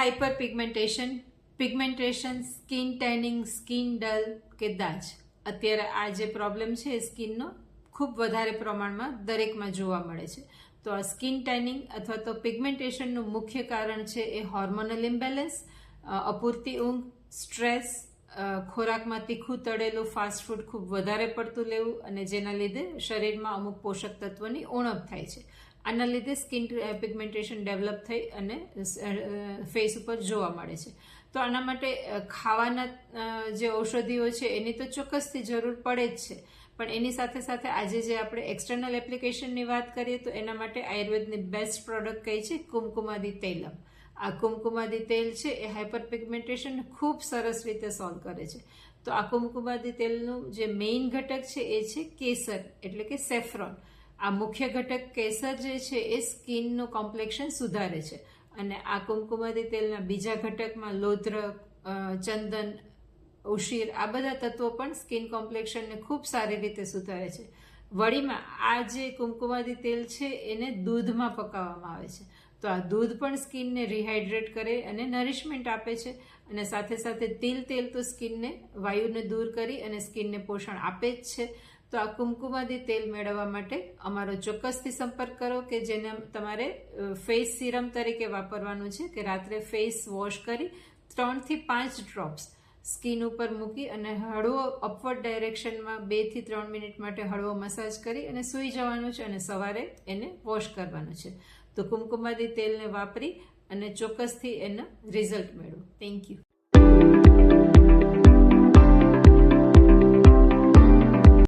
Hyper pigmentation pigmentation skin tanning, skin dull કે દાજ. અત્યારે આ જે પ્રોબ્લેમ છે એ સ્કિનનો ખૂબ વધારે પ્રમાણમાં દરેકમાં જોવા મળે છે. તો આ સ્કિન ટેનિંગ અથવા તો પિગમેન્ટેશનનું મુખ્ય કારણ છે એ હોર્મોનલ ઇમ્બેલેન્સ અપૂરતી ઊંઘ, સ્ટ્રેસ ખોરાકમાં તીખું તળેલું ફાસ્ટ ફૂડ ખૂબ વધારે પડતું લેવું અને જેના લીધે શરીરમાં અમુક પોષક તત્વોની ઉણપ થાય છે. આના લીધે સ્કિન પિગમેન્ટેશન ડેવલપ થઈ અને ફેસ ઉપર જોવા મળે છે. તો આના માટે ખાવાના જે ઔષધિઓ છે, એની તો ચોક્કસથી જરૂર પડે જ છે. પણ એની સાથે સાથે આજે જે આપણે એક્સટર્નલ એપ્લિકેશનની વાત કરીએ તો એના માટે આયુર્વેદની બેસ્ટ પ્રોડક્ટ કઈ છે? કુમકુમાદી તૈલમ. આ કુમકુમાદી તેલ છે, એ હાઇપર પિગમેન્ટેશન ખૂબ સરસ રીતે સોલ્વ કરે છે. તો આ કુમકુમાદી તેલનું જે મેઇન ઘટક છે, એ છે કેસર, એટલે કે સેફ્રોન. આ મુખ્ય ઘટક કેસર જે છે, એ સ્કિનનું કોમ્પ્લેક્શન સુધારે છે. અને આ કુમકુમાદી તેલના બીજા ઘટકમાં લોધ્ર ચંદન, ઉશીર, આ બધા તત્વો પણ સ્કિન કોમ્પ્લેક્શનને ખૂબ સારી રીતે સુધારે છે. વળીમાં આ જે કુમકુમાદી તેલ છે, એને દૂધમાં પકાવવામાં આવે છે. તો આ દૂધ પણ સ્કિનને રિહાઇડ્રેટ કરે અને નરિશમેન્ટ આપે છે. અને સાથે સાથે તિલ, તેલ તો સ્કિનને, વાયુને દૂર કરી અને સ્કિનને પોષણ આપે જ છે. તો આ કુમકુમાદી તેલ મેળવવા માટે અમારો ચોક્કસથી સંપર્ક કરો કે જેને તમારે ફેસ સિરમ તરીકે વાપરવાનું છે કે રાત્રે ફેસ વોશ કરી ત્રણથી પાંચ ડ્રોપ્સ સ્કિન ઉપર મૂકી અને હળવો અપવર્ડ ડાયરેક્શનમાં બેથી ત્રણ મિનિટ માટે હળવો મસાજ કરી અને સૂઈ જવાનું છે અને સવારે એને વોશ કરવાનું છે. તો કુમકુમાદી તેલને વાપરી અને ચોક્કસથી એના રિઝલ્ટ મેળવો. Thank you